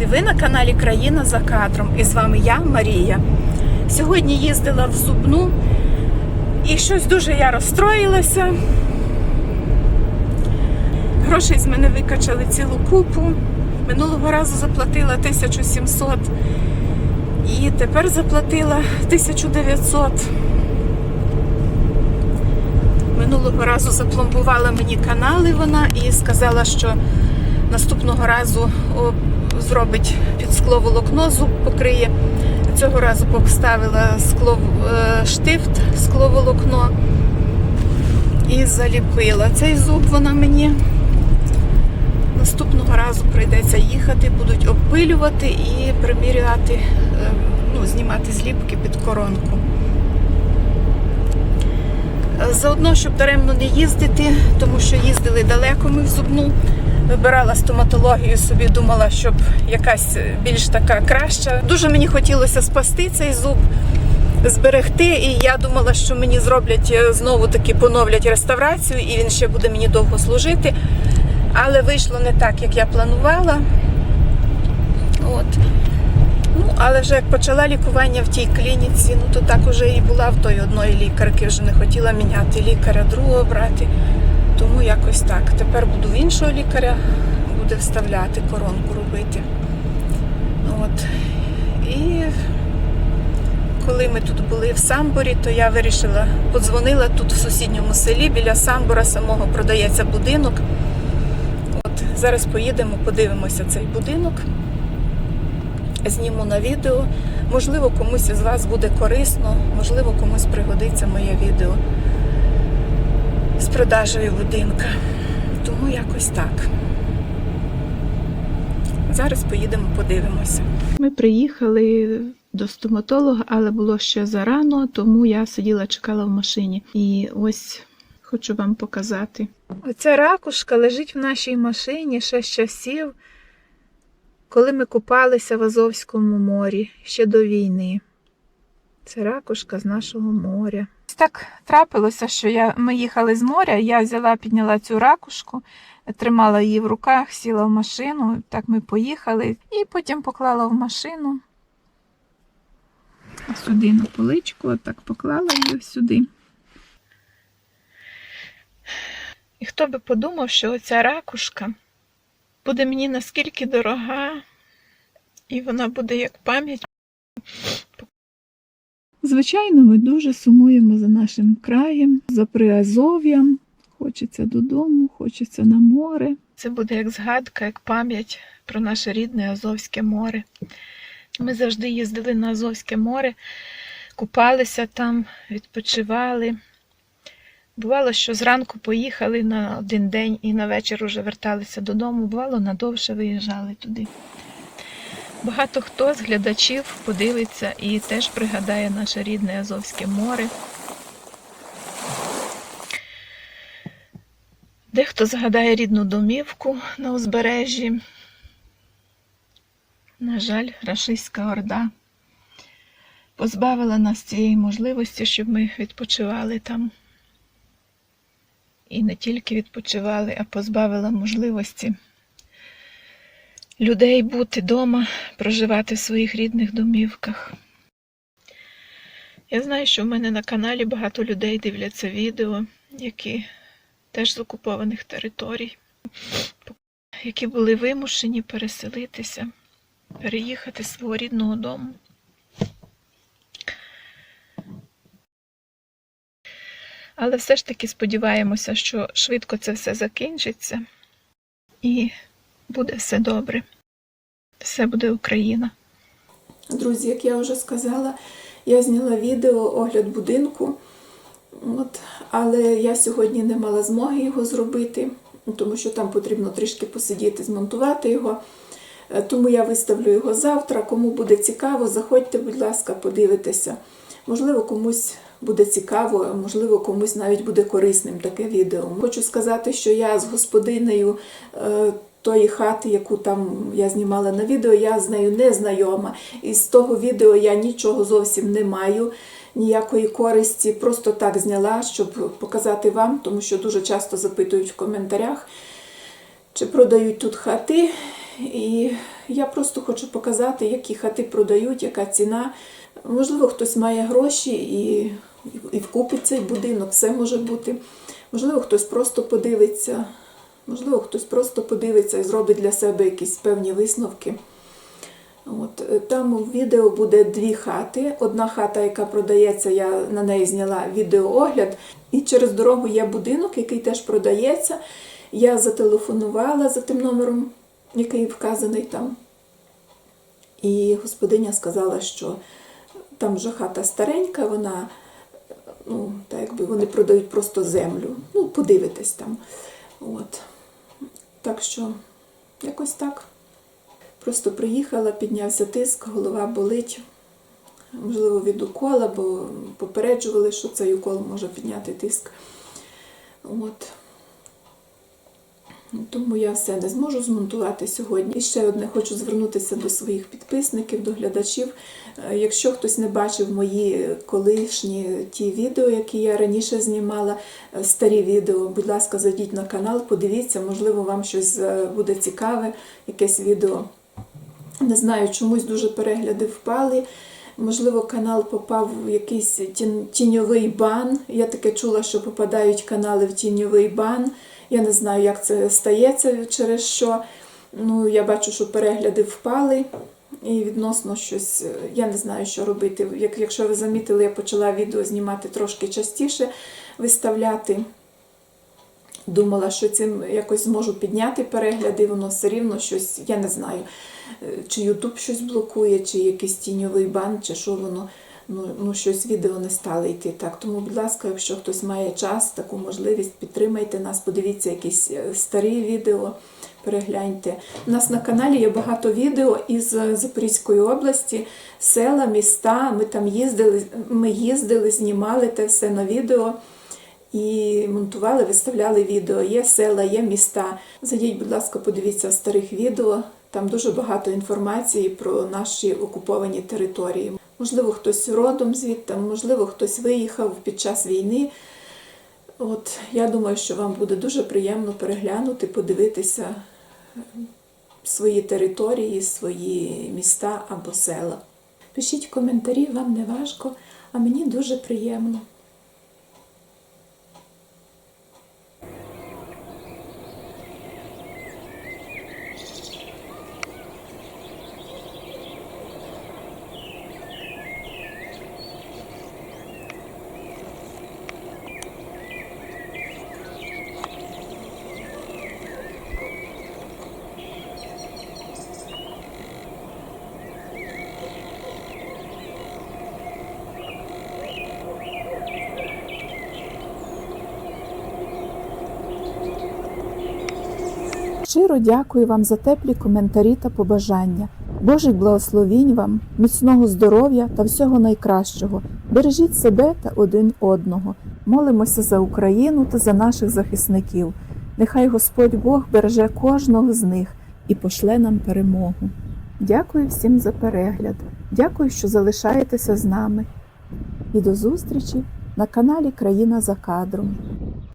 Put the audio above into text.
друзі! Ви на каналі Країна за кадром і з вами я, Марія. Сьогодні їздила в зубну і щось дуже я розстроїлася. Грошей з мене викачали цілу купу. Минулого разу заплатила 1700 і тепер заплатила 1900. Минулого разу запломбувала мені канали вона і сказала, що наступного разу зробить під скло волокно, зуб покриє. Цього разу поставила скло, е, штифт, скло волокно і заліпила. Цей зуб вона мені наступного разу прийдеться їхати, будуть обпилювати і приміряти, е, ну, знімати зліпки під коронку. Заодно, щоб даремно не їздити, тому що їздили далеко ми в зубну. Вибирала стоматологію собі, думала, щоб якась більш така краща. Дуже мені хотілося спасти цей зуб, зберегти. І я думала, що мені зроблять е, знову таки поновлять реставрацію, і він ще буде мені довго служити. Але вийшло не так, як я планувала. От. Але вже як почала лікування в тій клініці, ну то так уже і була в той одної лікарки, вже не хотіла міняти лікаря, другого брати. Тому якось так. Tепер буду в іншого лікаря, буде вставляти коронку робити. От. І коли ми тут були в Самборі, то я вирішила, подзвонила тут в сусідньому селі, біля Самбора самого продається будинок. От, зараз поїдемо, подивимося цей будинок зніму на відео. Можливо, комусь із вас буде корисно, можливо, комусь пригодиться моє відео з продажею будинка. Тому якось так. Зараз поїдемо, подивимося. Ми приїхали до стоматолога, але було ще зарано, тому я сиділа, чекала в машині. І ось хочу вам показати. Оця ракушка лежить в нашій машині ще з часів коли ми купалися в Азовському морі ще до війни. Це ракушка з нашого моря. Так трапилося, що я, ми їхали з моря, я взяла, підняла цю ракушку, тримала її в руках, сіла в машину, так ми поїхали, і потім поклала в машину. Сюди на поличку, отак поклала її сюди. І хто би подумав, що оця ракушка буде мені наскільки дорога, і вона буде як пам'ять. Звичайно, ми дуже сумуємо за нашим краєм, за Приазов'ям. Хочеться додому, хочеться на море. Це буде як згадка, як пам'ять про наше рідне Азовське море. Ми завжди їздили на Азовське море, купалися там, відпочивали. Бувало, що зранку поїхали на один день і на вечір уже верталися додому. Бувало, надовше виїжджали туди. Багато хто з глядачів подивиться і теж пригадає наше рідне Азовське море. Дехто згадає рідну домівку на узбережжі. На жаль, рашистська орда позбавила нас цієї можливості, щоб ми відпочивали там і не тільки відпочивали, а позбавила можливості людей бути вдома, проживати в своїх рідних домівках. Я знаю, що в мене на каналі багато людей дивляться відео, які теж з окупованих територій, які були вимушені переселитися, переїхати з свого рідного дому. Але все ж таки сподіваємося, що швидко це все закінчиться і буде все добре. Все буде Україна. Друзі, як я вже сказала, я зняла відео огляд будинку, От, але я сьогодні не мала змоги його зробити, тому що там потрібно трішки посидіти, змонтувати його. Е, Тому я виставлю його завтра. Кому буде цікаво, заходьте, будь ласка, подивитеся. Можливо, комусь буде цікаво, можливо, комусь навіть буде корисним таке відео. Хочу сказати, що я з господинею е, тої хати, яку там я знімала на відео, я з нею не знайома. І з того відео я нічого зовсім не маю. Ніякої користі, просто так зняла, щоб показати вам, тому що дуже часто запитують в коментарях, чи продають тут хати. І Я просто хочу показати, які хати продають, яка ціна. Можливо, хтось має гроші і, і вкупить цей будинок, все може бути. Можливо, хтось просто подивиться, можливо, хтось просто подивиться і зробить для себе якісь певні висновки. От, е, там у відео буде дві хати. Одна хата, яка продається, я на неї зняла відеоогляд. І через дорогу є будинок, який теж продається. Я зателефонувала за тим номером, який вказаний там. І господиня сказала, що там вже хата старенька, вона, ну, так якби вони продають просто землю. Ну, подивитесь там. От. Так що, якось так. Просто приїхала, піднявся тиск, голова болить. Можливо, від укола, бо попереджували, що цей укол може підняти тиск. От. Тому я все не зможу змонтувати сьогодні. І ще одне хочу звернутися до своїх підписників, до глядачів. Е, Якщо хтось не бачив мої колишні ті відео, які я раніше знімала, е, старі відео, будь ласка, зайдіть на канал, подивіться, можливо, вам щось е, буде цікаве, якесь відео. Не знаю, чомусь дуже перегляди впали. Можливо, канал попав в якийсь тіньовий бан. Я таке чула, що попадають канали в тіньовий бан. Я не знаю, як це стається, через що. Ну, я бачу, що перегляди впали. І відносно щось, е, я не знаю, що робити. Як, якщо ви замітили, я почала відео знімати трошки частіше, виставляти. Думала, що цим якось зможу підняти перегляди, воно все рівно щось, я не знаю, е, чи Ютуб щось блокує, чи якийсь тіньовий бан, чи що воно, ну, ну щось відео не стало йти. Так, тому, будь ласка, якщо хтось має час, таку можливість, підтримайте нас, подивіться якісь е, старі відео, перегляньте. У нас на каналі є багато відео із е, Запорізької області, села, міста. Ми там їздили, ми їздили, знімали те все на відео і монтували, виставляли відео. Є села, є міста. Зайдіть, будь ласка, подивіться старих відео. Там дуже багато інформації про наші окуповані території. Можливо, хтось родом звідти, можливо, хтось виїхав під час війни. От я думаю, що вам буде дуже приємно переглянути, подивитися е, свої території, свої міста або села. Пишіть коментарі, вам не важко, а мені дуже приємно. Щиро дякую вам за теплі коментарі та побажання. Божих благословінь вам, міцного здоров'я та всього найкращого. Бережіть себе та один одного. Молимося за Україну та за наших захисників. Нехай Господь Бог береже кожного з них і пошле нам перемогу. Дякую всім за перегляд. Дякую, що залишаєтеся з нами. І до зустрічі на каналі Країна за кадром.